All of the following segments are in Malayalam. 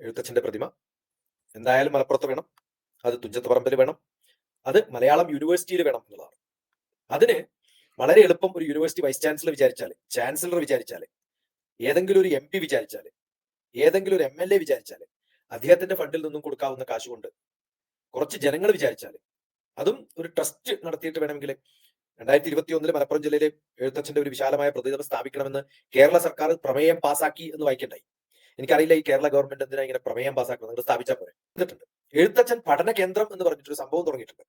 എഴുത്തച്ഛന്റെ പ്രതിമ. എന്തായാലും മലപ്പുറത്ത് വേണം. അത് തുഞ്ചത്ത് പറമ്പിൽ വേണം. അത് മലയാളം യൂണിവേഴ്സിറ്റിയിൽ വേണം എന്നുള്ളതാണ്. അതിന് വളരെ എളുപ്പം ഒരു യൂണിവേഴ്സിറ്റി വൈസ് ചാൻസലർ വിചാരിച്ചാൽ ചാൻസലർ വിചാരിച്ചാൽ ഏതെങ്കിലും ഒരു എം പി വിചാരിച്ചാൽ ഏതെങ്കിലും ഒരു എം എൽ എ വിചാരിച്ചാൽ അദ്ദേഹത്തിന്റെ ഫണ്ടിൽ നിന്നും കൊടുക്കാവുന്ന കാശ് കൊണ്ട് കുറച്ച് ജനങ്ങൾ വിചാരിച്ചാൽ അതും ഒരു ട്രസ്റ്റ് നടത്തിയിട്ട് വേണമെങ്കിൽ രണ്ടായിരത്തി ഇരുപത്തി ഒന്നിൽ മലപ്പുറം ജില്ലയിലെ എഴുത്തച്ഛന്റെ ഒരു വിശാലമായ പ്രതിനിധി സ്ഥാപിക്കണമെന്ന് കേരള സർക്കാർ പ്രമേയം പാസാക്കി എന്ന് വായിക്കണ്ടായി. എനിക്കറിയില്ല ഈ കേരള ഗവൺമെന്റ് എന്തിനാ ഇങ്ങനെ പ്രമേയം പാസ്സാക്കുന്നത് നിങ്ങൾ സ്ഥാപിച്ചാൽ പോരെ. എന്നിട്ടുണ്ട്. എഴുത്തച്ഛൻ പഠന കേന്ദ്രം എന്ന് പറഞ്ഞിട്ടൊരു സംഭവം തുടങ്ങിയിട്ടുണ്ട്.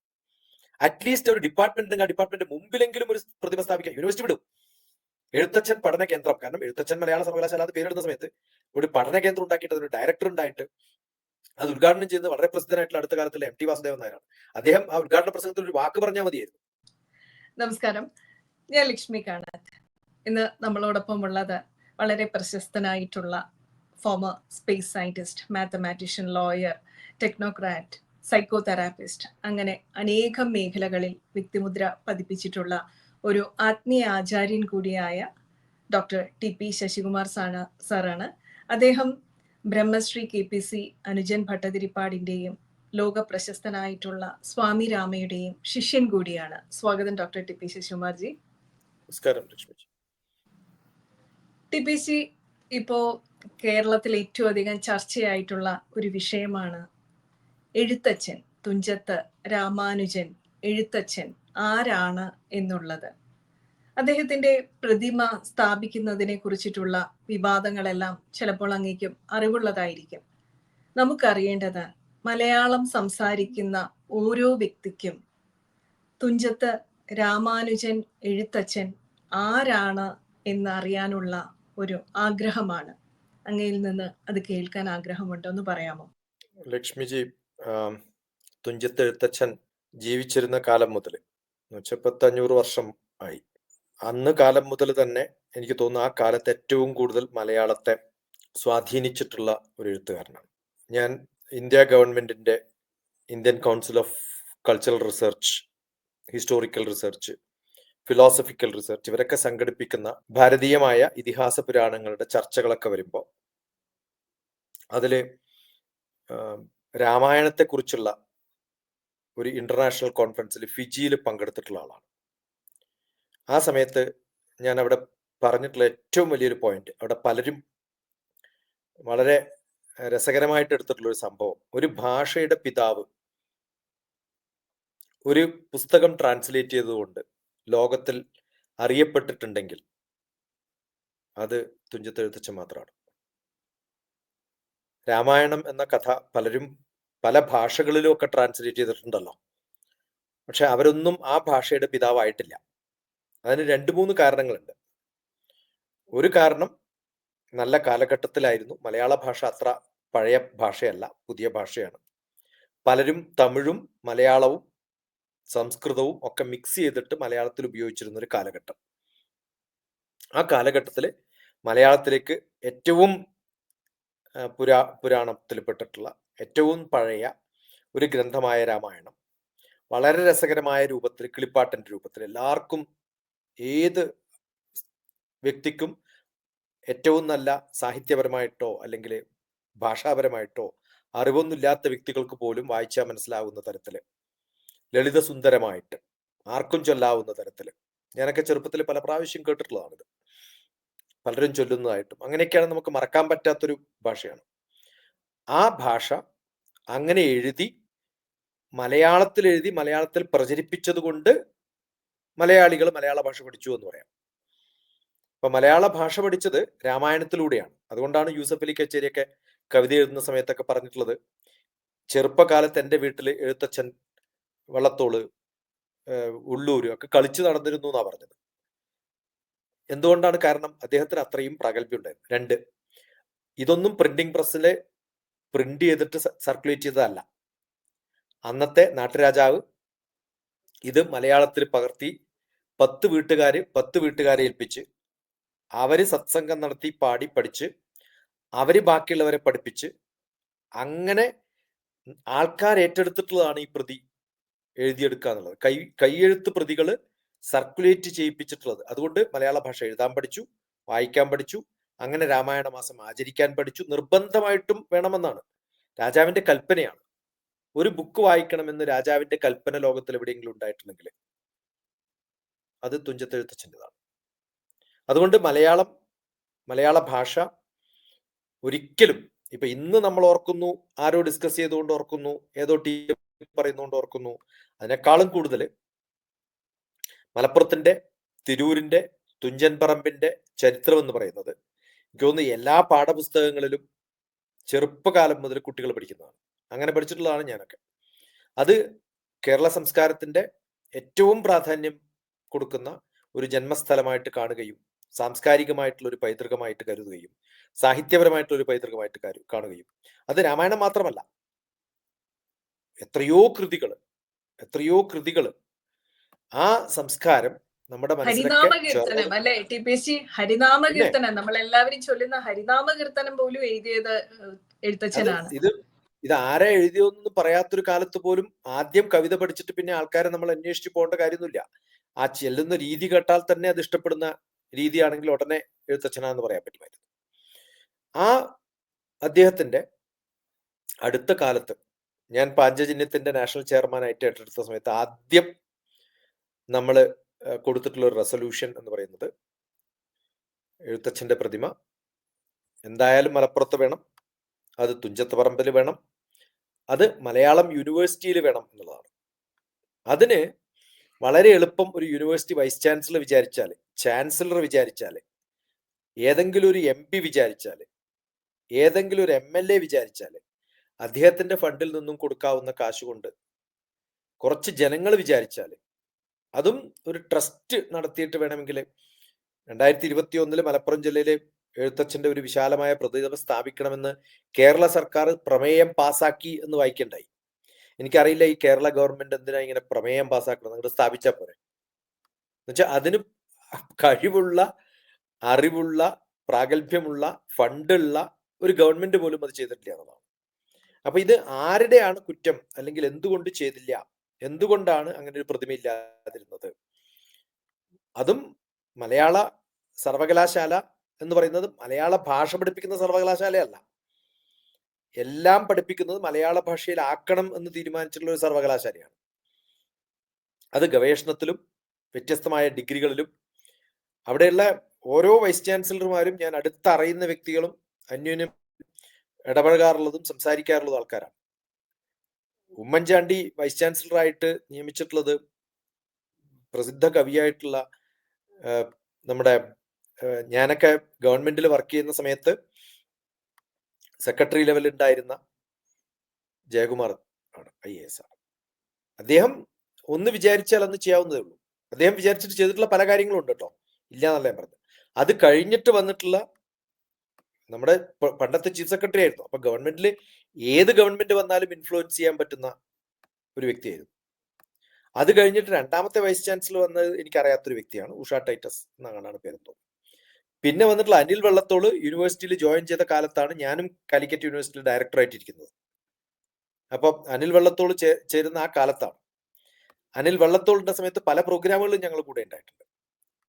അറ്റ്ലീസ്റ്റ് ഒരു ഡിപ്പാർട്ട്മെന്റ് ആ ഡിപ്പാർട്ട്മെന്റ് മുമ്പിലെങ്കിലും ഒരു പ്രതിമ സ്ഥാപിക്കാം. യൂണിവേഴ്സിറ്റി വിടും. എഴുത്തച്ഛൻ പഠന കേന്ദ്രം. കാരണം എഴുത്തച്ഛൻ മലയാള സർവകലാശാല അത് പേരിടുന്ന സമയത്ത് ഒരു പഠന കേന്ദ്രം ഉണ്ടാക്കിയിട്ട് അതിന് ഡയറക്ടർ ഉണ്ടായിട്ട് അത് ഉദ്ഘാടനം ചെയ്യുന്നത് വളരെ പ്രസിദ്ധനായിട്ടുള്ള അടുത്ത കാലത്തിലെ എം ടി വാസുദേവൻ നായരാണ്. അദ്ദേഹം ആ ഉദ്ഘാടന പ്രസംഗത്തിൽ ഒരു വാക്ക് പറഞ്ഞാൽ മതിയായിരുന്നു. നമസ്കാരം. ഞാൻ ലക്ഷ്മി കാണാത്ത്. ഇന്ന് നമ്മളോടൊപ്പം ഉള്ളത് വളരെ പ്രശസ്തനായിട്ടുള്ള former space scientist mathematician lawyer technocrat psychotherapist അങ്ങനെ അനേകം മേഖലകളിൽ വ്യക്തിമുദ്ര പതിപ്പിച്ചിട്ടുള്ള ഒരു ആത്മീയ ആചാര്യൻ കൂടിയായ ഡോക്ടർ ടി പി ശശികുമാർ സാണ് സാറാണ്. അദ്ദേഹം ബ്രഹ്മശ്രീ കെ പി സി അനുജൻ ഭട്ടതിരിപ്പാടിന്റെയും ലോക പ്രശസ്തനായിട്ടുള്ള സ്വാമി രാമയുടെയും ശിഷ്യൻ കൂടിയാണ്. സ്വാഗതം ഡോക്ടർ ടി പി ശശികുമാർജി. നമസ്കാരം ലക്ഷ്മി ടി പി സി ഇപ്പോ കേരളത്തിൽ ഏറ്റവും അധികം ചർച്ചയായിട്ടുള്ള ഒരു വിഷയമാണ് എഴുത്തച്ഛൻ തുഞ്ചത്ത് രാമാനുജൻ എഴുത്തച്ഛൻ ആരാണ് എന്നുള്ളത്. അദ്ദേഹത്തിന്റെ പ്രതിമ സ്ഥാപിക്കുന്നതിനെ കുറിച്ചിട്ടുള്ള വിവാദങ്ങളെല്ലാം ചിലപ്പോൾ അങ്ങേക്കും അറിവുള്ളതായിരിക്കും. നമുക്കറിയേണ്ടത് മലയാളം സംസാരിക്കുന്ന ഓരോ വ്യക്തിക്കും തുഞ്ചത്ത് രാമാനുജൻ എഴുത്തച്ഛൻ ആരാണ് എന്നറിയാനുള്ള ഒരു ആഗ്രഹമാണ്. അങ്ങയിൽ നിന്ന് അത് കേൾക്കാൻ ആഗ്രഹമുണ്ടോ എന്ന് പറയാമോ? ലക്ഷ്മിജി തുഞ്ചത്തെഴുത്തച്ഛൻ ജീവിച്ചിരുന്ന കാലം മുതൽ പത്തഞ്ഞൂറ് വർഷം ആയി. അന്ന് കാലം മുതൽ തന്നെ എനിക്ക് തോന്നുന്നു ആ കാലത്ത് ഏറ്റവും കൂടുതൽ മലയാളത്തെ സ്വാധീനിച്ചിട്ടുള്ള ഒരു എഴുത്തുകാരനാണ്. ഞാൻ ഇന്ത്യ ഗവൺമെന്റിന്റെ Indian council of cultural research historical research philosophical research ഇവരൊക്കെ സംഘടിപ്പിക്കുന്ന ഭാരതീയമായ ഇതിഹാസ പുരാണങ്ങളുടെ ചർച്ചകളൊക്കെ വരുമ്പോൾ അതിൽ രാമായണത്തെക്കുറിച്ചുള്ള ഒരു ഇന്റർനാഷണൽ കോൺഫറൻസിൽ ഫിജിയിൽ പങ്കെടുത്തിട്ടുള്ള ആളാണ്. ആ സമയത്ത് ഞാൻ അവിടെ പറഞ്ഞിട്ടുള്ള ഏറ്റവും വലിയൊരു പോയിന്റ് അവിടെ പലരും വളരെ രസകരമായിട്ട് എടുത്തിട്ടുള്ള ഒരു സംഭവം ഒരു ഭാഷയുടെ പിതാവ് ഒരു പുസ്തകം ട്രാൻസ്ലേറ്റ് ചെയ്തതുകൊണ്ട് ലോകത്തിൽ അറിയപ്പെട്ടിട്ടുണ്ടെങ്കിൽ അത് തുഞ്ചത്തെഴുത്തച്ഛൻ മാത്രമാണ്. രാമായണം എന്ന കഥ പലരും പല ഭാഷകളിലും ഒക്കെ ട്രാൻസ്ലേറ്റ് ചെയ്തിട്ടുണ്ടല്ലോ. പക്ഷെ അവരൊന്നും ആ ഭാഷയുടെ പിതാവായിട്ടില്ല. അതിന് രണ്ട് മൂന്ന് കാരണങ്ങളുണ്ട്. ഒരു കാരണം നല്ല കാലഘട്ടത്തിലായിരുന്നു. മലയാള ഭാഷ അത്ര പഴയ ഭാഷയല്ല പുതിയ ഭാഷയാണ്. പലരും തമിഴും മലയാളവും സംസ്കൃതവും ഒക്കെ മിക്സ് ചെയ്തിട്ട് മലയാളത്തിൽ ഉപയോഗിച്ചിരുന്ന ഒരു കാലഘട്ടം. ആ കാലഘട്ടത്തിൽ മലയാളത്തിലേക്ക് ഏറ്റവും പുരാ പുരാണത്തിൽപ്പെട്ടിട്ടുള്ള ഏറ്റവും പഴയ ഒരു ഗ്രന്ഥമായ രാമായണം. വളരെ രസകരമായ രൂപത്തിൽ കിളിപ്പാട്ടന്റെ രൂപത്തിൽ എല്ലാവർക്കും ഏത് വ്യക്തിക്കും ഏറ്റവും നല്ല സാഹിത്യപരമായിട്ടോ അല്ലെങ്കിൽ ഭാഷാപരമായിട്ടോ അറിവൊന്നുമില്ലാത്ത വ്യക്തികൾക്ക് പോലും വായിച്ചാൽ മനസ്സിലാവുന്ന തരത്തിൽ ലളിതസുന്ദരമായിട്ട്. ആർക്കും ചൊല്ലാവുന്ന തരത്തിൽ. ഞാനൊക്കെ ചെറുപ്പത്തിൽ പല പ്രാവശ്യം കേട്ടിട്ടുള്ളതാണിത്. പലരും ചൊല്ലുന്നതായിട്ടും. അങ്ങനെയൊക്കെയാണ് നമുക്ക് മറക്കാൻ പറ്റാത്തൊരു ഭാഷയാണ്. ആ ഭാഷ അങ്ങനെ എഴുതി മലയാളത്തിൽ എഴുതി മലയാളത്തിൽ പ്രചരിപ്പിച്ചത് കൊണ്ട് മലയാളികൾ മലയാള ഭാഷ പഠിച്ചു എന്ന് പറയാം. അപ്പൊ മലയാള ഭാഷ പഠിച്ചത് രാമായണത്തിലൂടെയാണ്. അതുകൊണ്ടാണ് യൂസഫ് അലി കച്ചേരിയൊക്കെ കവിത എഴുതുന്ന സമയത്തൊക്കെ പറഞ്ഞിട്ടുള്ളത്. ചെറുപ്പകാലത്ത് എന്റെ വീട്ടിൽ എഴുത്തച്ഛൻ വള്ളത്തോൾ ഉള്ളൂര് ഒക്കെ കളിച്ചു നടന്നിരുന്നു എന്നാ പറഞ്ഞത്. എന്തുകൊണ്ടാണ് കാരണം അദ്ദേഹത്തിന് അത്രയും പ്രാഗൽഭ്യം ഉണ്ടായിരുന്നു? രണ്ട് ഇതൊന്നും പ്രിന്റിംഗ് പ്രസ്സിൽ പ്രിന്റ് ചെയ്തിട്ട് സർക്കുലേറ്റ് ചെയ്തതല്ല. അന്നത്തെ നാട്ടുരാജാവ് ഇത് മലയാളത്തിൽ പകർത്തി പത്ത് വീട്ടുകാര് പത്ത് വീട്ടുകാരെ ഏൽപ്പിച്ച് അവർ സത്സംഗം നടത്തി പാടി പഠിച്ച് അവർ ബാക്കിയുള്ളവരെ പഠിപ്പിച്ച് അങ്ങനെ ആൾക്കാർ ഏറ്റെടുത്തിട്ടുള്ളതാണ് ഈ പ്രതി എഴുതിയെടുക്കുക എന്നുള്ളത് കൈ കൈയെഴുത്ത് പ്രതികൾ സർക്കുലേറ്റ് ചെയ്യിപ്പിച്ചിട്ടുള്ളത്. അതുകൊണ്ട് മലയാള ഭാഷ എഴുതാൻ പഠിച്ചു വായിക്കാൻ പഠിച്ചു അങ്ങനെ രാമായണ മാസം ആചരിക്കാൻ പഠിച്ചു. നിർബന്ധമായിട്ടും വേണമെന്നാണ്. രാജാവിന്റെ കൽപ്പനയാണ്. ഒരു ബുക്ക് വായിക്കണമെന്ന് രാജാവിന്റെ കൽപ്പന ലോകത്തിൽ എവിടെയെങ്കിലും ഉണ്ടായിട്ടുണ്ടെങ്കിൽ അത് തുഞ്ചത്തെഴുത്തച്ഛന്റെതാണ്. അതുകൊണ്ട് മലയാളം മലയാള ഭാഷ ഒരിക്കലും ഇപ്പൊ ഇന്ന് നമ്മൾ ഓർക്കുന്നു ആരോ ഡിസ്കസ് ചെയ്തുകൊണ്ട് ഓർക്കുന്നു ഏതോ ടീ പറയുന്നുകൊണ്ട് ഓർക്കുന്നു. അതിനേക്കാളും കൂടുതൽ മലപ്പുറത്തിന്റെ തിരൂരിന്റെ തുഞ്ചൻ പറമ്പിന്റെ ചരിത്രം എന്ന് പറയുന്നത്. എനിക്ക് തോന്നുന്നു എല്ലാ പാഠപുസ്തകങ്ങളിലും ചെറുപ്പകാലം മുതൽ കുട്ടികൾ പഠിക്കുന്നതാണ്. അങ്ങനെ പഠിച്ചിട്ടുള്ളതാണ് ഞാനൊക്കെ. അത് കേരള സംസ്കാരത്തിന്റെ ഏറ്റവും പ്രാധാന്യം കൊടുക്കുന്ന ഒരു ജന്മസ്ഥലമായിട്ട് കാണുകയും സാംസ്കാരികമായിട്ടുള്ള ഒരു പൈതൃകമായിട്ട് കരുതുകയും സാഹിത്യപരമായിട്ടുള്ള ഒരു പൈതൃകമായിട്ട് കാണുകയും. അത് രാമായണം മാത്രമല്ല. എത്രയോ കൃതികൾ എത്രയോ കൃതികൾ ആ സംസ്കാരം നമ്മുടെ ഹരിനാമ മനസ്സിലൊക്കെ കീർത്തനം ചേർന്ന് അല്ലെ? T P S G Harinama Keerthanam നമ്മൾ എല്ലാവരും ചൊല്ലുന്ന ഹരിനാമ കീർത്തനം പോലും എഴുതിയത് എഴുത്തച്ഛനാണ്. ഇത് ഇത് ആരാ എഴുതിയെന്ന് പറയാത്തൊരു കാലത്ത് പോലും ആദ്യം കവിത പഠിച്ചിട്ട് പിന്നെ ആൾക്കാരെ നമ്മൾ അന്വേഷിച്ച് പോകേണ്ട കാര്യമൊന്നുമില്ല. ആ ചെല്ലുന്ന രീതി കേട്ടാൽ തന്നെ അത് ഇഷ്ടപ്പെടുന്ന രീതിയാണെങ്കിൽ ഉടനെ എഴുത്തച്ഛനാന്ന് പറയാൻ പറ്റുമായിരുന്നു. ആ അദ്ദേഹത്തിന്റെ അടുത്ത കാലത്ത് ഞാൻ പാഞ്ചജന്യത്തിന്റെ നാഷണൽ ചെയർമാനായിട്ട് ഏറ്റെടുത്ത സമയത്ത് ആദ്യം നമ്മൾ കൊടുത്തിട്ടുള്ള ഒരു റെസൊല്യൂഷൻ എന്ന് പറയുന്നത് എഴുത്തച്ഛന്റെ പ്രതിമ. എന്തായാലും മലപ്പുറത്ത് വേണം. അത് തുഞ്ചത്ത് പറമ്പിൽ വേണം. അത് മലയാളം യൂണിവേഴ്സിറ്റിയിൽ വേണം എന്നുള്ളതാണ്. അതിന് വളരെ എളുപ്പം ഒരു യൂണിവേഴ്സിറ്റി വൈസ് ചാൻസലർ വിചാരിച്ചാൽ ചാൻസലർ വിചാരിച്ചാൽ ഏതെങ്കിലും ഒരു എം പി വിചാരിച്ചാൽ ഏതെങ്കിലും ഒരു എം എൽ എ വിചാരിച്ചാൽ അദ്ദേഹത്തിന്റെ ഫണ്ടിൽ നിന്നും കൊടുക്കാവുന്ന കാശ് കൊണ്ട് കുറച്ച് ജനങ്ങൾ വിചാരിച്ചാൽ അതും ഒരു ട്രസ്റ്റ് നടത്തിയിട്ട് വേണമെങ്കിൽ രണ്ടായിരത്തി ഇരുപത്തി ഒന്നിൽ മലപ്പുറം ജില്ലയിലെ എഴുത്തച്ഛന്റെ ഒരു വിശാലമായ പ്രതിരോധം സ്ഥാപിക്കണമെന്ന് കേരള സർക്കാർ പ്രമേയം പാസാക്കി എന്ന് വായിക്കണ്ടായി. എനിക്കറിയില്ല ഈ കേരള ഗവൺമെന്റ് എന്തിനാ ഇങ്ങനെ പ്രമേയം പാസ്സാക്കണം നിങ്ങൾ സ്ഥാപിച്ചാൽ പോരെ. എന്നുവെച്ചാൽ അതിന് കഴിവുള്ള അറിവുള്ള പ്രാഗൽഭ്യമുള്ള ഫണ്ടുള്ള ഒരു ഗവൺമെന്റ് പോലും അത് ചെയ്തിട്ടില്ല എന്നുള്ളതാണ്. അപ്പൊ ഇത് ആരുടെയാണ് കുറ്റം? അല്ലെങ്കിൽ എന്തുകൊണ്ട് ചെയ്തില്ല? എന്തുകൊണ്ടാണ് അങ്ങനെ ഒരു പ്രതിമ ഇല്ലാതിരുന്നത് അതും മലയാള സർവകലാശാല എന്ന് പറയുന്നത് മലയാള ഭാഷ പഠിപ്പിക്കുന്ന സർവകലാശാലയല്ല. എല്ലാം പഠിപ്പിക്കുന്നത് മലയാള ഭാഷയിൽ ആക്കണം എന്ന് തീരുമാനിച്ചിട്ടുള്ള ഒരു സർവകലാശാലയാണ്. അത് ഗവേഷണത്തിലും വ്യത്യസ്തമായ ഡിഗ്രികളിലും അവിടെയുള്ള ഓരോ വൈസ് ചാൻസലർമാരും ഞാൻ അടുത്തറിയുന്ന വ്യക്തികളും അന്യോന്യം ഇടപഴകാറുള്ളതും സംസാരിക്കാറുള്ളതും ആൾക്കാരാണ്. ഉമ്മൻചാണ്ടി വൈസ് ചാൻസലറായിട്ട് നിയമിച്ചിട്ടുള്ളത് പ്രസിദ്ധ കവിയായിട്ടുള്ള നമ്മുടെ ഞാനൊക്കെ ഗവൺമെന്റിൽ വർക്ക് ചെയ്യുന്ന സമയത്ത് സെക്രട്ടറി ലെവലിൽ ഉണ്ടായിരുന്ന ജയകുമാർ ആണ് ഐ എ എസ് ആണ്. അദ്ദേഹം ഒന്ന് വിചാരിച്ചാൽ അന്ന് ചെയ്യാവുന്നതേ ഉള്ളൂ. അദ്ദേഹം വിചാരിച്ചിട്ട് ചെയ്തിട്ടുള്ള പല കാര്യങ്ങളും ഉണ്ട് കേട്ടോ. ഇല്ല എന്നല്ല ഞാൻ പറഞ്ഞത്. അത് കഴിഞ്ഞിട്ട് വന്നിട്ടുള്ള നമ്മുടെ പണ്ടത്തെ ചീഫ് സെക്രട്ടറി ആയിരുന്നു. അപ്പൊ ഗവൺമെന്റിൽ ഏത് ഗവൺമെന്റ് വന്നാലും ഇൻഫ്ലുവൻസ് ചെയ്യാൻ പറ്റുന്ന ഒരു വ്യക്തിയായിരുന്നു. അത് കഴിഞ്ഞിട്ട് രണ്ടാമത്തെ വൈസ് ചാൻസലർ വന്നത് എനിക്കറിയാത്തൊരു വ്യക്തിയാണ് ഉഷ ടൈറ്റസ് എന്നാണ് പേരുന്നത് പിന്നെ വന്നിട്ടുള്ള അനിൽ വെള്ളത്തോൾ യൂണിവേഴ്സിറ്റിയിൽ ജോയിൻ ചെയ്ത കാലത്താണ് ഞാനും കാലിക്കറ്റ് യൂണിവേഴ്സിറ്റിയിൽ ഡയറക്ടറായിട്ട് ഇരിക്കുന്നത് അപ്പം അനിൽ വെള്ളത്തോൾ ചേരുന്ന ആ കാലത്താണ്. അനിൽ വെള്ളത്തോളിന്റെ സമയത്ത് പല പ്രോഗ്രാമുകളും ഞങ്ങൾ കൂടെ ഉണ്ടായിട്ടുണ്ട്.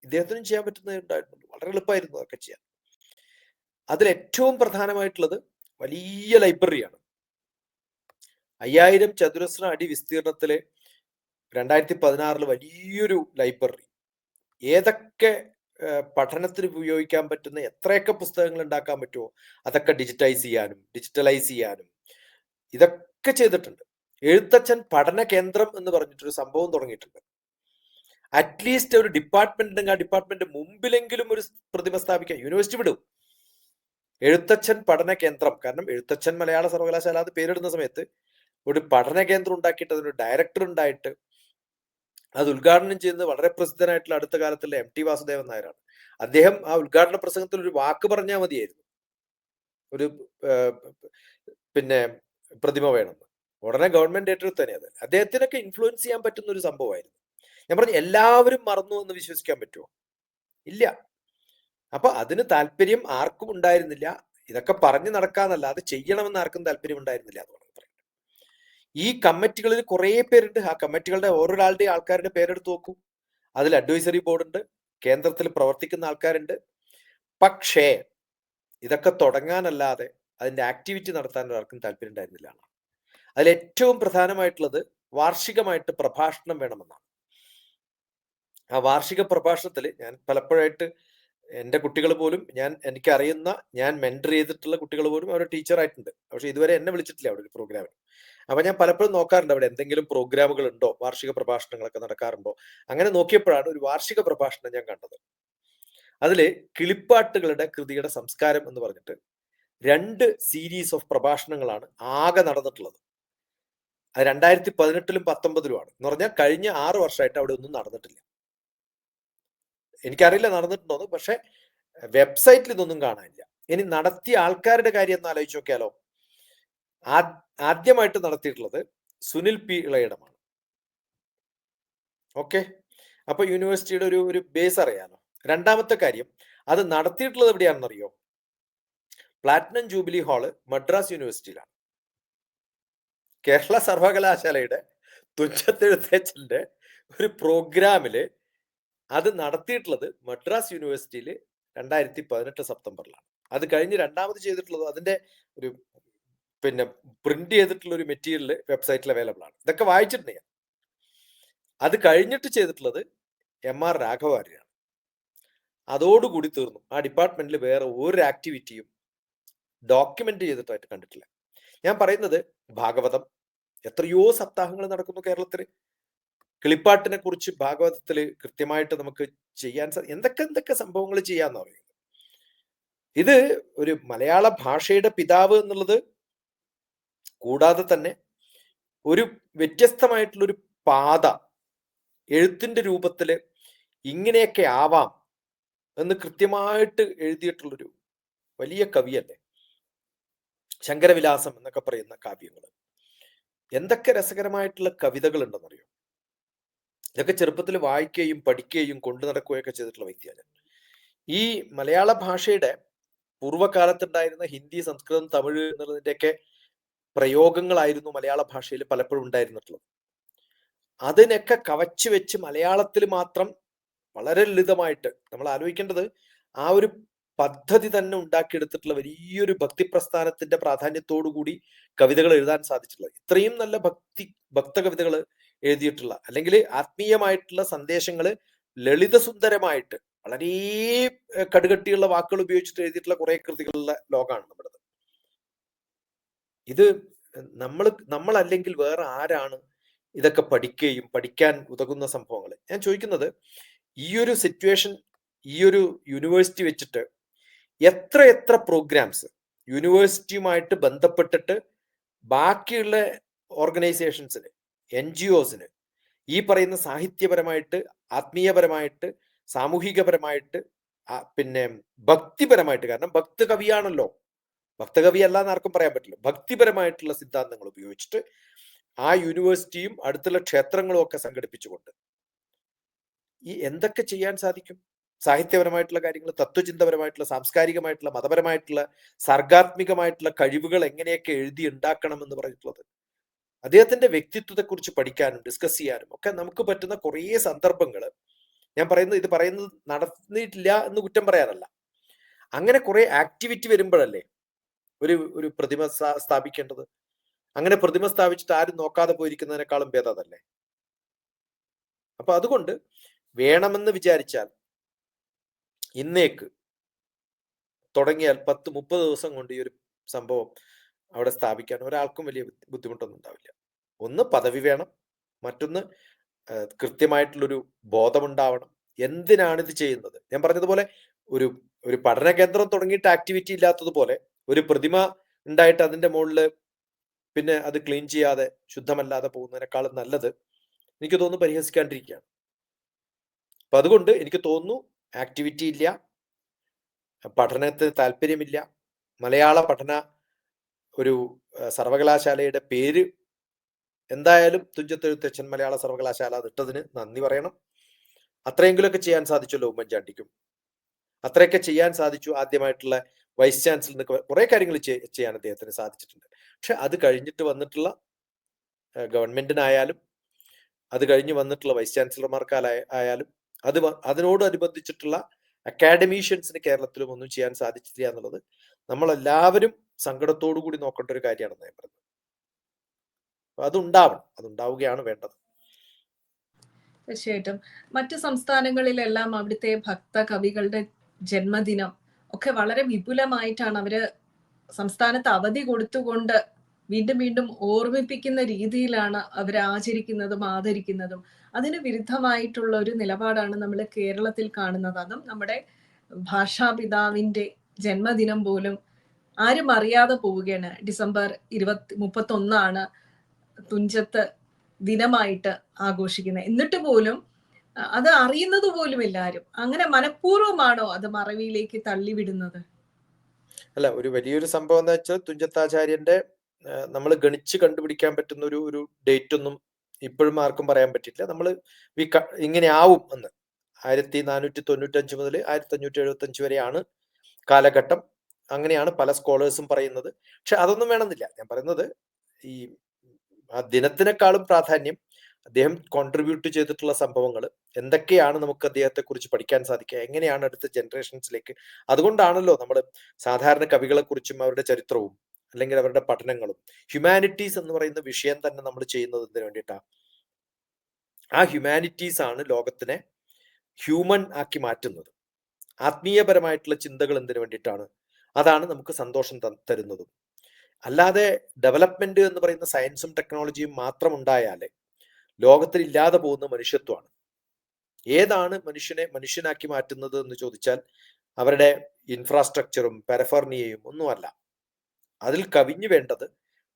ഇദ്ദേഹത്തിനും ചെയ്യാൻ പറ്റുന്നത് ഉണ്ടായിട്ടുണ്ട്. വളരെ എളുപ്പമായിരുന്നു അതൊക്കെ ചെയ്യാൻ. അതിൽ ഏറ്റവും പ്രധാനമായിട്ടുള്ളത് വലിയ ലൈബ്രറിയാണ്. അയ്യായിരം ചതുരശ്ര അടി വിസ്തീർണത്തിലെ രണ്ടായിരത്തി പതിനാറിൽ വലിയൊരു ലൈബ്രറി. ഏതൊക്കെ പഠനത്തിന് ഉപയോഗിക്കാൻ പറ്റുന്ന എത്രയൊക്കെ പുസ്തകങ്ങൾ ഉണ്ടാക്കാൻ പറ്റുമോ അതൊക്കെ ഡിജിറ്റൈസ് ചെയ്യാനും ഡിജിറ്റലൈസ് ചെയ്യാനും ഇതൊക്കെ ചെയ്തിട്ടുണ്ട്. എഴുത്തച്ഛൻ പഠന കേന്ദ്രം എന്ന് പറഞ്ഞിട്ടൊരു സംഭവം തുടങ്ങിയിട്ടുണ്ട്. അറ്റ്ലീസ്റ്റ് ഒരു ഡിപ്പാർട്ട്മെന്റ് ഉണ്ടെങ്കിൽ ആ ഡിപ്പാർട്ട്മെന്റ് മുമ്പിലെങ്കിലും ഒരു പ്രതിമ സ്ഥാപിക്കാൻ യൂണിവേഴ്സിറ്റി വിടും. എഴുത്തച്ഛൻ പഠന കേന്ദ്രം. കാരണം എഴുത്തച്ഛൻ മലയാള സർവകലാശാല അത് പേരിടുന്ന സമയത്ത് ഒരു പഠന കേന്ദ്രം ഉണ്ടാക്കിയിട്ട് അതിനൊരു ഡയറക്ടർ ഉണ്ടായിട്ട് അത് ഉദ്ഘാടനം ചെയ്യുന്നത് വളരെ പ്രസിദ്ധനായിട്ടുള്ള അടുത്ത കാലത്തുള്ള എം ടി വാസുദേവൻ നായരാണ്. അദ്ദേഹം ആ ഉദ്ഘാടന പ്രസംഗത്തിൽ ഒരു വാക്ക് പറഞ്ഞാൽ മതിയായിരുന്നു. ഒരു പിന്നെ പ്രതിമ വേണം. ഉടനെ ഗവൺമെന്റ് ഏറ്റെടുത്ത് തന്നെ അത്. അദ്ദേഹത്തിനൊക്കെ ഇൻഫ്ലുവൻസ് ചെയ്യാൻ പറ്റുന്ന ഒരു സംഭവമായിരുന്നു. ഞാൻ പറഞ്ഞു എല്ലാവരും മറന്നു എന്ന് വിശ്വസിക്കാൻ പറ്റുമോ ഇല്ല. അപ്പൊ അതിന് താല്പര്യം ആർക്കും ഉണ്ടായിരുന്നില്ല. ഇതൊക്കെ പറഞ്ഞു നടക്കാന്നല്ലാതെ ചെയ്യണമെന്ന് ആർക്കും താല്പര്യം ഉണ്ടായിരുന്നില്ല ഈ കമ്മിറ്റികളിൽ കുറേ പേരുണ്ട്. ആ കമ്മിറ്റികളുടെ ഓരോരാളുടെ ആൾക്കാരുടെ പേരെടുത്ത് നോക്കൂ. അതിൽ അഡ്വൈസറി ബോർഡ് ഉണ്ട്. കേന്ദ്രത്തിൽ പ്രവർത്തിക്കുന്ന ആൾക്കാരുണ്ട്. പക്ഷേ ഇതൊക്കെ തുടങ്ങാനല്ലാതെ അതിന്റെ ആക്ടിവിറ്റി നടത്താൻ ആർക്കും താല്പര്യം ഉണ്ടായിരുന്നില്ല അതിൽ ഏറ്റവും പ്രധാനമായിട്ടുള്ളത് വാർഷികമായിട്ട് പ്രഭാഷണം വേണമെന്നാണ്. ആ വാർഷിക പ്രഭാഷണത്തിൽ ഞാൻ പലപ്പോഴായിട്ട് എന്റെ കുട്ടികൾ പോലും ഞാൻ എനിക്കറിയുന്ന ഞാൻ മെന്റർ ചെയ്തിട്ടുള്ള കുട്ടികൾ പോലും അവിടെ ടീച്ചറായിട്ടുണ്ട്. പക്ഷെ ഇതുവരെ എന്നെ വിളിച്ചിട്ടില്ല അവിടെ ഒരു പ്രോഗ്രാമിന്. അപ്പൊ ഞാൻ പലപ്പോഴും നോക്കാറുണ്ട് അവിടെ എന്തെങ്കിലും പ്രോഗ്രാമുകൾ ഉണ്ടോ? വാർഷിക പ്രഭാഷണങ്ങളൊക്കെ നടക്കാറുണ്ടോ? അങ്ങനെ നോക്കിയപ്പോഴാണ് ഒരു വാർഷിക പ്രഭാഷണം ഞാൻ കണ്ടത്. അതിൽ കിളിപ്പാട്ടുകളുടെ കൃതിയുടെ സംസ്കാരം എന്ന് പറഞ്ഞിട്ട് രണ്ട് സീരീസ് ഓഫ് പ്രഭാഷണങ്ങളാണ് ആകെ നടന്നിട്ടുള്ളത്. അത് 2018ലും 19ലും ആണ്. എന്ന് പറഞ്ഞാൽ കഴിഞ്ഞ 6 വർഷമായിട്ട് അവിടെ ഒന്നും നടന്നിട്ടില്ല. എനിക്കറിയില്ല നടന്നിട്ടുണ്ടോന്ന്. പക്ഷെ വെബ്സൈറ്റിൽ ഇതൊന്നും കാണാനില്ല. ഇനി നടത്തിയ ആൾക്കാരുടെ കാര്യം ഒന്ന് ആലോചിച്ച് നോക്കിയാലോ? ആദ്യമായിട്ട് നടത്തിയിട്ടുള്ളത് സുനിൽ പി ഇളയിടമാണ്. ഓക്കെ. അപ്പൊ യൂണിവേഴ്സിറ്റിയുടെ ഒരു ഒരു ബേസ് അറിയാലോ. രണ്ടാമത്തെ കാര്യം അത് നടത്തിയിട്ടുള്ളത് എവിടെയാണെന്നറിയോ? പ്ലാറ്റിനം ജൂബിലി ഹാൾ മദ്രാസ് യൂണിവേഴ്സിറ്റിയിലാണ്. കേരള സർവകലാശാലയുടെ തുഞ്ചത്തെഴുത്തച്ഛന്റെ ഒരു പ്രോഗ്രാമിൽ അത് നടത്തിയിട്ടുള്ളത് മദ്രാസ് യൂണിവേഴ്സിറ്റിയിൽ 2018 സെപ്റ്റംബറിലാണ്. അത് കഴിഞ്ഞ് രണ്ടാമത് ചെയ്തിട്ടുള്ളത് അതിന്റെ ഒരു പിന്നെ പ്രിന്റ് ചെയ്തിട്ടുള്ള ഒരു മെറ്റീരിയൽ വെബ്സൈറ്റിൽ അവൈലബിൾ ആണ്. ഇതൊക്കെ വായിച്ചിട്ടുണ്ട് ഞാൻ. അത് കഴിഞ്ഞിട്ട് ചെയ്തിട്ടുള്ളത് എം ആർ രാഘവാര്യരാണ്. അതോടുകൂടി തീർന്നു. ആ ഡിപ്പാർട്ട്മെന്റിൽ വേറെ ഒരു ആക്ടിവിറ്റിയും ഡോക്യുമെന്റ് ചെയ്തിട്ടായിട്ട് കണ്ടിട്ടില്ല. ഞാൻ പറയുന്നത് ഭാഗവതം എത്രയോ സപ്താഹങ്ങൾ നടക്കുന്നു കേരളത്തിൽ. കിളിപ്പാട്ടിനെ കുറിച്ച് ഭാഗവതത്തിൽ കൃത്യമായിട്ട് നമുക്ക് ചെയ്യാൻ എന്തൊക്കെ എന്തൊക്കെ സംഭവങ്ങൾ ചെയ്യാന്ന് പറയുന്നത്. ഇത് ഒരു മലയാള ഭാഷയുടെ പിതാവ് എന്നുള്ളത് കൂടാതെ തന്നെ ഒരു വ്യത്യസ്തമായിട്ടുള്ളൊരു പാത എഴുത്തിന്റെ രൂപത്തിൽ ഇങ്ങനെയൊക്കെ ആവാം എന്ന് കൃത്യമായിട്ട് എഴുതിയിട്ടുള്ളൊരു വലിയ കവിയല്ലേ. ശങ്കരവിലാസം എന്നൊക്കെ പറയുന്ന കാവ്യങ്ങൾ. എന്തൊക്കെ രസകരമായിട്ടുള്ള കവിതകൾ ഉണ്ടെന്നറിയോ? ഇതൊക്കെ ചെറുപ്പത്തിൽ വായിക്കുകയും പഠിക്കുകയും കൊണ്ടു നടക്കുകയൊക്കെ ചെയ്തിട്ടുള്ള വ്യക്തിയാണ് ഈ മലയാള ഭാഷയുടെ പൂർവകാലത്തുണ്ടായിരുന്ന ഹിന്ദി, സംസ്കൃതം, തമിഴ് എന്നുള്ളതിന്റെയൊക്കെ പ്രയോഗങ്ങളായിരുന്നു മലയാള ഭാഷയിൽ പലപ്പോഴും ഉണ്ടായിരുന്നിട്ടുള്ളത്. അതിനൊക്കെ കവച്ചു വെച്ച് മലയാളത്തിൽ മാത്രം വളരെ ലളിതമായിട്ട് നമ്മൾ ആലോചിക്കേണ്ടത് ആ ഒരു പദ്ധതി തന്നെ ഉണ്ടാക്കിയെടുത്തിട്ടുള്ള വലിയൊരു ഭക്തി പ്രസ്ഥാനത്തിന്റെ പ്രാധാന്യത്തോടു കൂടി കവിതകൾ എഴുതാൻ സാധിച്ചിട്ടുള്ളത്. ഇത്രയും നല്ല ഭക്തി ഭക്ത കവിതകൾ എഴുതിയിട്ടുള്ള അല്ലെങ്കിൽ ആത്മീയമായിട്ടുള്ള സന്ദേശങ്ങൾ ലളിതസുന്ദരമായിട്ട് വളരെ കടുകട്ടിയുള്ള വാക്കുകൾ ഉപയോഗിച്ചിട്ട് എഴുതിയിട്ടുള്ള കുറെ കൃതികളുള്ള ലോകമാണ് നമ്മുടേത്. ഇത് നമ്മൾ നമ്മളല്ലെങ്കിൽ വേറെ ആരാണ് ഇതൊക്കെ പഠിക്കുകയും പഠിക്കാൻ ഉതകുന്ന സംഭവങ്ങൾ? ഞാൻ ചോദിക്കുന്നത് ഈ ഒരു സിറ്റുവേഷൻ ഈ ഒരു യൂണിവേഴ്സിറ്റി വെച്ചിട്ട് എത്ര എത്ര പ്രോഗ്രാംസ് യൂണിവേഴ്സിറ്റിയുമായിട്ട് ബന്ധപ്പെട്ടിട്ട് ബാക്കിയുള്ള ഓർഗനൈസേഷൻസിന് എൻ ജി ഒസിന് ഈ പറയുന്ന സാഹിത്യപരമായിട്ട് ആത്മീയപരമായിട്ട് സാമൂഹികപരമായിട്ട് പിന്നെ ഭക്തിപരമായിട്ട് കാരണം ഭക്ത കവിയാണല്ലോ ഭക്തകവി അല്ല എന്ന് ആർക്കും പറയാൻ പറ്റില്ല. ഭക്തിപരമായിട്ടുള്ള സിദ്ധാന്തങ്ങൾ ഉപയോഗിച്ചിട്ട് ആ യൂണിവേഴ്സിറ്റിയും അടുത്തുള്ള ക്ഷേത്രങ്ങളും ഒക്കെ സംഘടിപ്പിച്ചുകൊണ്ട്. ഈ എന്തൊക്കെ ചെയ്യാൻ സാധിക്കും? സാഹിത്യപരമായിട്ടുള്ള കാര്യങ്ങൾ തത്വചിന്തപരമായിട്ടുള്ള സാംസ്കാരികമായിട്ടുള്ള മതപരമായിട്ടുള്ള സർഗാത്മികമായിട്ടുള്ള കഴിവുകൾ എങ്ങനെയൊക്കെ എഴുതി ഉണ്ടാക്കണം എന്ന് പറഞ്ഞിട്ടുള്ളത്. അദ്ദേഹത്തിന്റെ വ്യക്തിത്വത്തെക്കുറിച്ച് പഠിക്കാനും ഡിസ്കസ് ചെയ്യാനും ഒക്കെ നമുക്ക് പറ്റുന്ന കുറേ സന്ദർഭങ്ങൾ ഞാൻ പറയുന്നത് ഇത് പറയുന്നത് നടന്നിട്ടില്ല എന്ന് കുറ്റം പറയാനല്ല. അങ്ങനെ കുറെ ആക്ടിവിറ്റി വരുമ്പോഴല്ലേ ഒരു ഒരു പ്രതിമ സ്ഥാപിക്കേണ്ടത്? അങ്ങനെ പ്രതിമ സ്ഥാപിച്ചിട്ട് ആരും നോക്കാതെ പോയിരിക്കുന്നതിനേക്കാളും ഭേദം അതല്ലേ അപ്പൊ അതുകൊണ്ട് വേണമെന്ന് വിചാരിച്ചാൽ ഇന്നേക്ക് തുടങ്ങിയാൽ പത്ത് മുപ്പത് ദിവസം കൊണ്ട് ഈ ഒരു സംഭവം അവിടെ സ്ഥാപിക്കാൻ ഒരാൾക്കും വലിയ ബുദ്ധി- ബുദ്ധിമുട്ടൊന്നും ഉണ്ടാവില്ല. ഒന്ന് പദവി വേണം. മറ്റൊന്ന് കൃത്യമായിട്ടുള്ളൊരു ബോധമുണ്ടാവണം. എന്തിനാണ് ഇത് ചെയ്യുന്നത്? ഞാൻ പറഞ്ഞതുപോലെ ഒരു ഒരു പഠന കേന്ദ്രം തുടങ്ങിയിട്ട് ആക്ടിവിറ്റി ഇല്ലാത്തതുപോലെ ഒരു പ്രതിമ ഉണ്ടായിട്ട് അതിന്റെ മുകളിൽ പിന്നെ അത് ക്ലീൻ ചെയ്യാതെ ശുദ്ധമല്ലാതെ പോകുന്നതിനേക്കാളും നല്ലത് എനിക്ക് തോന്നുന്നു പരിഹസിക്കാണ്ടിരിക്കുകയാണ്. അപ്പൊ അതുകൊണ്ട് എനിക്ക് തോന്നുന്നു ആക്ടിവിറ്റി ഇല്ല പഠനത്തിന് താല്പര്യമില്ല മലയാള പഠന ഒരു സർവകലാശാലയുടെ പേര് എന്തായാലും തുഞ്ചത്തെഴുത്തച്ഛൻ മലയാള സർവകലാശാല അതിട്ടതിന് നന്ദി പറയണം. അത്രയെങ്കിലുമൊക്കെ ചെയ്യാൻ സാധിച്ചല്ലോ ഉമ്മൻചാണ്ടിക്കും. അത്രയൊക്കെ ചെയ്യാൻ സാധിച്ചു ആദ്യമായിട്ടുള്ള വൈസ് ചാൻസലർ കുറെ കാര്യങ്ങൾ ചെയ്യാൻ അദ്ദേഹത്തിന് സാധിച്ചിട്ടുണ്ട്. പക്ഷെ അത് കഴിഞ്ഞിട്ട് വന്നിട്ടുള്ള ഗവൺമെന്റിനായാലും അത് കഴിഞ്ഞ് വന്നിട്ടുള്ള വൈസ് ചാൻസലർമാർക്കായാലും ആയാലും അത് അതിനോടനുബന്ധിച്ചിട്ടുള്ള അക്കാഡമീഷ്യൻസിന് കേരളത്തിലും ഒന്നും ചെയ്യാൻ സാധിച്ചില്ല എന്നുള്ളത് നമ്മളെല്ലാവരും സങ്കടത്തോടു കൂടി നോക്കേണ്ട ഒരു കാര്യമാണ് ഞാൻ പറയുന്നത്. അതുണ്ടാവണം. അതുണ്ടാവുകയാണ് വേണ്ടത്. തീർച്ചയായിട്ടും. മറ്റു സംസ്ഥാനങ്ങളിലെല്ലാം അവിടുത്തെ ഭക്ത കവികളുടെ ജന്മദിനം ഒക്കെ വളരെ വിപുലമായിട്ടാണ് അവർ സംസ്ഥാനത്ത് അവധി കൊടുത്തുകൊണ്ട് വീണ്ടും വീണ്ടും ഓർമ്മിപ്പിക്കുന്ന രീതിയിലാണ് അവർ ആചരിക്കുന്നതും ആദരിക്കുന്നതും. അതിന് വിരുദ്ധമായിട്ടുള്ള ഒരു നിലപാടാണ് നമ്മൾ കേരളത്തിൽ കാണുന്നത്. അതും നമ്മുടെ ഭാഷാപിതാവിന്റെ ജന്മദിനം പോലും ആരും അറിയാതെ പോവുകയാണ്. ഡിസംബർ ഇരുപത്തി മുപ്പത്തി ഒന്നാണ് തുഞ്ചത്ത് ദിനമായിട്ട് ആഘോഷിക്കുന്നത്. എന്നിട്ട് പോലും അത് അറിയുന്നത് പോലും എല്ലാരും. അങ്ങനെ മനഃപൂർവമാണോ അത് മറവിയിലേക്ക് തള്ളിവിടുന്നത്? അല്ല ഒരു വലിയൊരു സംഭവം എന്ന് വെച്ചാൽ തുഞ്ചത്താചാര്യന്റെ നമ്മൾ ഗണിച്ച് കണ്ടുപിടിക്കാൻ പറ്റുന്ന ഒരു ഒരു ഡേറ്റ് ഒന്നും ഇപ്പോഴും ആർക്കും പറയാൻ പറ്റില്ല. നമ്മൾ ഇങ്ങനെ ആവും എന്ന്. ആയിരത്തി നാനൂറ്റി തൊണ്ണൂറ്റഞ്ച് മുതൽ ആയിരത്തി അഞ്ഞൂറ്റി എഴുപത്തി അഞ്ച് വരെയാണ് കാലഘട്ടം. അങ്ങനെയാണ് പല സ്കോളേഴ്സും പറയുന്നത്. പക്ഷെ അതൊന്നും വേണമെന്നില്ല. ഞാൻ പറയുന്നത് ഈ ആ ദിനത്തിനേക്കാളും പ്രാധാന്യം അദ്ദേഹം കോൺട്രിബ്യൂട്ട് ചെയ്തിട്ടുള്ള സംഭവങ്ങൾ എന്തൊക്കെയാണ് നമുക്ക് അദ്ദേഹത്തെ കുറിച്ച് പഠിക്കാൻ സാധിക്കുക എങ്ങനെയാണ് അടുത്ത ജനറേഷൻസിലേക്ക് അതുകൊണ്ടാണല്ലോ നമ്മൾ സാധാരണ കവികളെ കുറിച്ചും അവരുടെ ചരിത്രവും അല്ലെങ്കിൽ അവരുടെ പഠനങ്ങളും ഹ്യൂമാനിറ്റീസ് എന്ന് പറയുന്ന വിഷയം തന്നെ നമ്മൾ ചെയ്യുന്നത് എന്തിനു വേണ്ടിയിട്ടാണ് ആ ഹ്യൂമാനിറ്റീസ് ആണ് ലോകത്തിനെ ഹ്യൂമൻ ആക്കി മാറ്റുന്നത്. ആത്മീയപരമായിട്ടുള്ള ചിന്തകൾ എന്തിനു വേണ്ടിയിട്ടാണ് അതാണ് നമുക്ക് സന്തോഷം തരുന്നതും. അല്ലാതെ ഡെവലപ്മെന്റ് എന്ന് പറയുന്ന സയൻസും ടെക്നോളജിയും മാത്രം ഉണ്ടായാൽ ലോകത്തിൽ ഇല്ലാതെ പോകുന്ന മനുഷ്യത്വമാണ്. ഏതാണ് മനുഷ്യനെ മനുഷ്യനാക്കി മാറ്റുന്നത് എന്ന് ചോദിച്ചാൽ അവരുടെ ഇൻഫ്രാസ്ട്രക്ചറും പെരഫർണിയയും ഒന്നുമല്ല. അതിൽ കവിഞ്ഞു വേണ്ടത്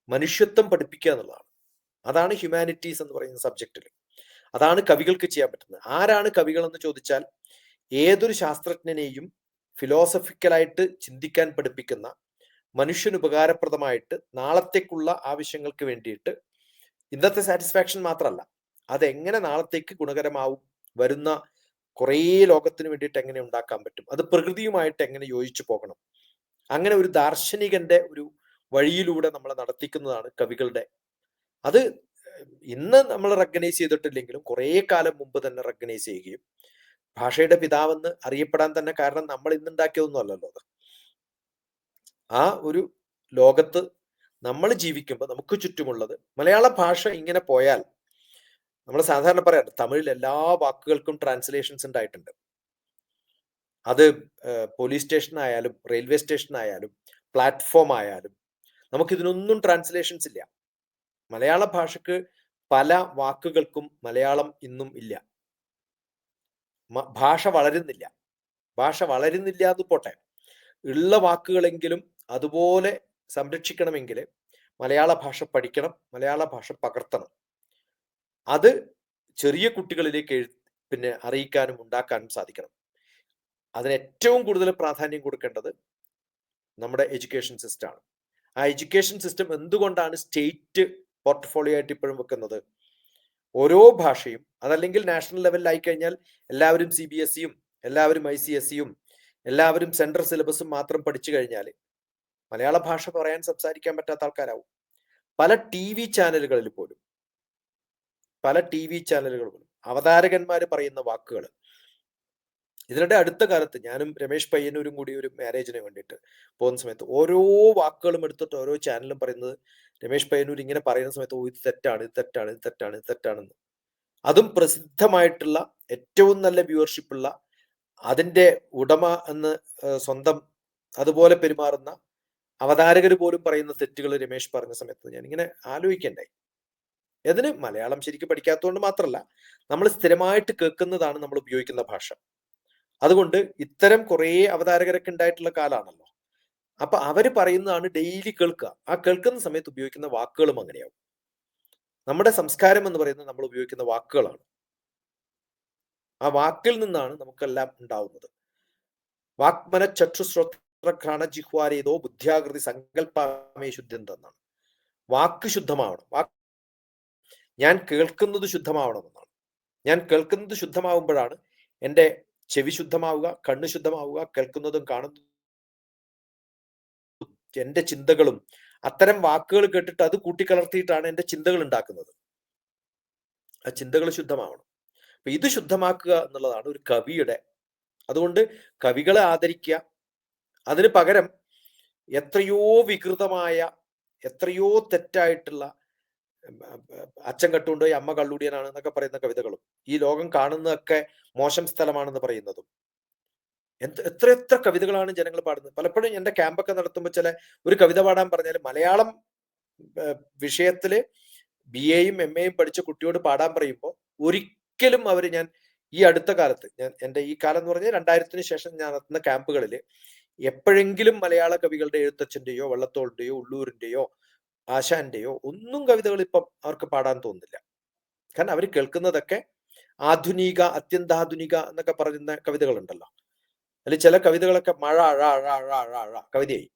മനുഷ്യത്വം പഠിപ്പിക്കുക എന്നുള്ളതാണ്. അതാണ് ഹ്യൂമാനിറ്റീസ് എന്ന് പറയുന്ന സബ്ജക്റ്റിൽ അതാണ് കവികൾക്ക് ചെയ്യാൻ പറ്റുന്നത്. ആരാണ് കവികൾ എന്ന് ചോദിച്ചാൽ ഏതൊരു ശാസ്ത്രജ്ഞനെയും ഫിലോസഫിക്കലായിട്ട് ചിന്തിക്കാൻ പഠിപ്പിക്കുന്ന മനുഷ്യന് ഉപകാരപ്രദമായിട്ട് നാളത്തേക്കുള്ള ആവശ്യങ്ങൾക്ക് വേണ്ടിയിട്ട് ഇന്നത്തെ സാറ്റിസ്ഫാക്ഷൻ മാത്രമല്ല അതെങ്ങനെ നാളത്തേക്ക് ഗുണകരമാവും വരുന്ന കുറേ ലോകത്തിന് വേണ്ടിയിട്ട് എങ്ങനെ ഉണ്ടാക്കാൻ പറ്റും അത് പ്രകൃതിയുമായിട്ട് എങ്ങനെ യോജിച്ചു പോകണം അങ്ങനെ ഒരു ദാർശനികന്റെ ഒരു വഴിയിലൂടെ നമ്മൾ നടത്തിക്കുന്നതാണ് കവികളുടെ. അത് ഇന്ന് നമ്മൾ റെക്കഗ്നൈസ് ചെയ്തിട്ടില്ലെങ്കിലും കുറേ കാലം മുമ്പ് തന്നെ റെക്കഗ്നൈസ് ചെയ്യുകയും ഭാഷയുടെ പിതാവെന്ന് അറിയപ്പെടാൻ തന്നെ കാരണം നമ്മൾ ഇന്നുണ്ടാക്കിയതൊന്നും അല്ലല്ലോ അത്. ആ ഒരു ലോകത്ത് നമ്മൾ ജീവിക്കുമ്പോൾ നമുക്ക് ചുറ്റുമുള്ളത് മലയാള ഭാഷ ഇങ്ങനെ പോയാൽ നമ്മൾ സാധാരണ പറയാറ് തമിഴിൽ എല്ലാ വാക്കുകൾക്കും ട്രാൻസ്ലേഷൻസ് ഉണ്ടായിട്ടുണ്ട്. അത് പോലീസ് സ്റ്റേഷൻ ആയാലും റെയിൽവേ സ്റ്റേഷൻ ആയാലും പ്ലാറ്റ്ഫോം ആയാലും നമുക്ക് ഇതിനൊന്നും ട്രാൻസ്ലേഷൻസ് ഇല്ല. മലയാള ഭാഷക്ക് പല വാക്കുകൾക്കും മലയാളം ഇന്നും ഇല്ല. ഭാഷ വളരുന്നില്ല. ഭാഷ വളരുന്നില്ല എന്ന് പോട്ടെ. ഉള്ള വാക്കുകളെങ്കിലും അതുപോലെ സംരക്ഷിക്കണമെങ്കിൽ മലയാള ഭാഷ പഠിക്കണം മലയാള ഭാഷ പകർത്തണം. അത് ചെറിയ കുട്ടികളിലേക്ക് പിന്നെ അറിയിക്കാനും ഉണ്ടാക്കാനും സാധിക്കണം. അതിന് ഏറ്റവും കൂടുതൽ പ്രാധാന്യം കൊടുക്കേണ്ടത് നമ്മുടെ എഡ്യൂക്കേഷൻ സിസ്റ്റമാണ്. ആ എഡ്യൂക്കേഷൻ സിസ്റ്റം എന്തുകൊണ്ടാണ് സ്റ്റേറ്റ് പോർട്ട്ഫോളിയോ ആയിട്ട് ഇപ്പോഴും വെക്കുന്നത്? ഓരോ ഭാഷയും അതല്ലെങ്കിൽ നാഷണൽ ലെവലിലായി കഴിഞ്ഞാൽ എല്ലാവരും സി ബി എസ് സിയും എല്ലാവരും ഐ സി എസ് സിയും എല്ലാവരും സെൻട്രൽ സിലബസും മാത്രം പഠിച്ചു കഴിഞ്ഞാൽ മലയാള ഭാഷ പറയാൻ സംസാരിക്കാൻ പറ്റാത്ത ആൾക്കാരാവും. പല ടി വി ചാനലുകളിൽ പോലും പല ടി വി ചാനലുകൾ പോലും അവതാരകന്മാർ പറയുന്ന വാക്കുകൾ ഇതിനിടെ അടുത്ത കാലത്ത് ഞാനും രമേശ് പയ്യന്നൂരും കൂടി ഒരു മാരേജിന് വേണ്ടിയിട്ട് പോകുന്ന സമയത്ത് ഓരോ വാക്കുകളും എടുത്തിട്ട് ഓരോ ചാനലും പറയുന്നത് രമേശ് പയ്യന്നൂർ ഇങ്ങനെ പറയുന്ന സമയത്ത് ഓ ഇത് തെറ്റാണ് ഇത് തെറ്റാണ് ഇത് തെറ്റാണ് ഇത് തെറ്റാണെന്ന് അതും പ്രസിദ്ധമായിട്ടുള്ള ഏറ്റവും നല്ല വ്യൂവർഷിപ്പ് ഉള്ള അതിന്റെ ഉടമ എന്ന് സ്വന്തം അതുപോലെ പെരുമാറുന്ന അവതാരകർ പോലും പറയുന്ന തെറ്റുകൾ രമേശ് പറഞ്ഞ സമയത്ത് ഞാൻ ഇങ്ങനെ ആലോചിക്കണ്ടായി. അതിന് മലയാളം ശരിക്കും പഠിക്കാത്തതുകൊണ്ട് മാത്രമല്ല നമ്മൾ സ്ഥിരമായിട്ട് കേൾക്കുന്നതാണ് നമ്മൾ ഉപയോഗിക്കുന്ന ഭാഷ. അതുകൊണ്ട് ഇത്തരം കുറേ അവതാരകരൊക്കെ ഉണ്ടായിട്ടുള്ള കാലാണല്ലോ. അപ്പൊ അവർ പറയുന്നതാണ് ഡെയിലി കേൾക്കുക. ആ കേൾക്കുന്ന സമയത്ത് ഉപയോഗിക്കുന്ന വാക്കുകളും അങ്ങനെയാവും. നമ്മുടെ സംസ്കാരം എന്ന് പറയുന്നത് നമ്മൾ ഉപയോഗിക്കുന്ന വാക്കുകളാണ്. ആ വാക്കിൽ നിന്നാണ് നമുക്കെല്ലാം ഉണ്ടാവുന്നത്. വാക്മന ചക്ഷുശ്രോത്രഘ്രാണ ജിഹ്വാരേതോ ബുദ്ധ്യാകൃതി സങ്കല്പമേ ശുദ്ധം തന്നാണ് വാക്ക് ശുദ്ധമാവണം. വാക്ക് ഞാൻ കേൾക്കുന്നത് ശുദ്ധമാവണം എന്നാണ് ഞാൻ കേൾക്കുന്നത് ശുദ്ധമാവുമ്പോഴാണ് എന്റെ ചെവി ശുദ്ധമാവുക കണ്ണ് ശുദ്ധമാവുക കേൾക്കുന്നതും കാണുന്നതും എന്റെ ചിന്തകളും അത്തരം വാക്കുകൾ കേട്ടിട്ട് അത് കൂട്ടിക്കലർത്തിയിട്ടാണ് എന്റെ ചിന്തകൾ ഉണ്ടാക്കുന്നത്. ആ ചിന്തകൾ ശുദ്ധമാവണം. അപ്പൊ ഇത് ശുദ്ധമാക്കുക എന്നുള്ളതാണ് ഒരു കവിയുടെ അതുകൊണ്ട് കവികളെ ആദരിക്കുക. അതിന് പകരം എത്രയോ വികൃതമായ എത്രയോ തെറ്റായിട്ടുള്ള അച്ഛൻ കട്ടുകൊണ്ടുപോയി അമ്മ കള്ളുടിയനാണ് എന്നൊക്കെ പറയുന്ന കവിതകളും ഈ ലോകം കാണുന്നതൊക്കെ മോശം സ്ഥലമാണെന്ന് പറയുന്നതും. എന്ത് എത്ര എത്ര കവിതകളാണ് ജനങ്ങൾ പാടുന്നത്. പലപ്പോഴും എന്റെ ക്യാമ്പൊക്കെ നടത്തുമ്പോൾ ചില ഒരു കവിത പാടാൻ പറഞ്ഞാൽ മലയാളം വിഷയത്തിൽ ബി എയും എം എയും പഠിച്ച കുട്ടിയോട് പാടാൻ പറയുമ്പോൾ ഒരിക്കലും അവർ ഞാൻ ഈ അടുത്ത കാലത്ത് ഞാൻ എന്റെ ഈ കാലം എന്ന് പറഞ്ഞാൽ രണ്ടായിരത്തിന് ശേഷം ഞാൻ നടത്തുന്ന ക്യാമ്പുകളിൽ എപ്പോഴെങ്കിലും മലയാള കവികളുടെ എഴുത്തച്ഛന്റെയോ വള്ളത്തോളിന്റെയോ ഉള്ളൂരിന്റെയോ ആശാന്റെയോ ഒന്നും കവിതകൾ ഇപ്പം അവർക്ക് പാടാൻ തോന്നുന്നില്ല. കാരണം അവർ കേൾക്കുന്നതൊക്കെ ആധുനിക അത്യന്താധുനിക എന്നൊക്കെ പറയുന്ന കവിതകളുണ്ടല്ലോ. അതിൽ ചില കവിതകളൊക്കെ മഴ അഴ അഴ അഴ അഴ അഴ കവിതയായി.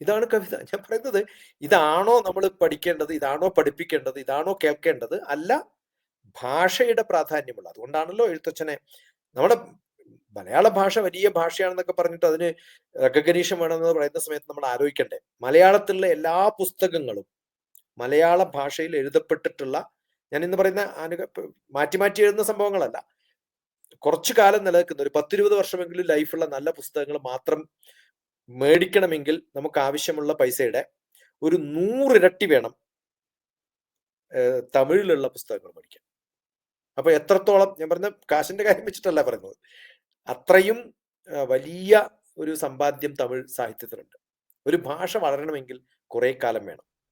ഇതാണ് കവിത. ഞാൻ പറയുന്നത് ഇതാണോ നമ്മൾ പഠിക്കേണ്ടത് ഇതാണോ പഠിപ്പിക്കേണ്ടത് ഇതാണോ കേൾക്കേണ്ടത് അല്ല ഭാഷയുടെ പ്രാധാന്യമുള്ള അതുകൊണ്ടാണല്ലോ എഴുത്തച്ഛനെ നമ്മുടെ മലയാള ഭാഷ വലിയ ഭാഷയാണെന്നൊക്കെ പറഞ്ഞിട്ട് അതിന് റെക്കഗ്നീഷൻ വേണമെന്ന് പറയുന്ന സമയത്ത് നമ്മൾ ആലോചിക്കണ്ടേ? മലയാളത്തിലുള്ള എല്ലാ പുസ്തകങ്ങളും മലയാള ഭാഷയിൽ എഴുതപ്പെട്ടിട്ടുള്ള ഞാൻ ഇന്ന് പറയുന്ന അനുക മാറ്റി മാറ്റി എഴുതുന്ന സംഭവങ്ങളല്ല. കുറച്ചു കാലം നിലനിൽക്കുന്ന. ഒരു പത്തിരുപത് വർഷമെങ്കിലും ലൈഫുള്ള നല്ല പുസ്തകങ്ങൾ മാത്രം മേടിക്കണമെങ്കിൽ നമുക്ക് ആവശ്യമുള്ള പൈസയുടെ ഒരു നൂറിരട്ടി വേണം തമിഴിലുള്ള പുസ്തകങ്ങൾ മേടിക്കാൻ. അപ്പൊ എത്രത്തോളം ഞാൻ പറഞ്ഞ കാശിന്റെ കാര്യം വെച്ചിട്ടല്ല പറയുന്നത് അത്രയും വലിയ ഒരു സമ്പാദ്യം തമിഴ് സാഹിത്യത്തിലുണ്ട് ഒരു ഭാഷ വളരണമെങ്കിൽ കുറെ കാലം വേണം.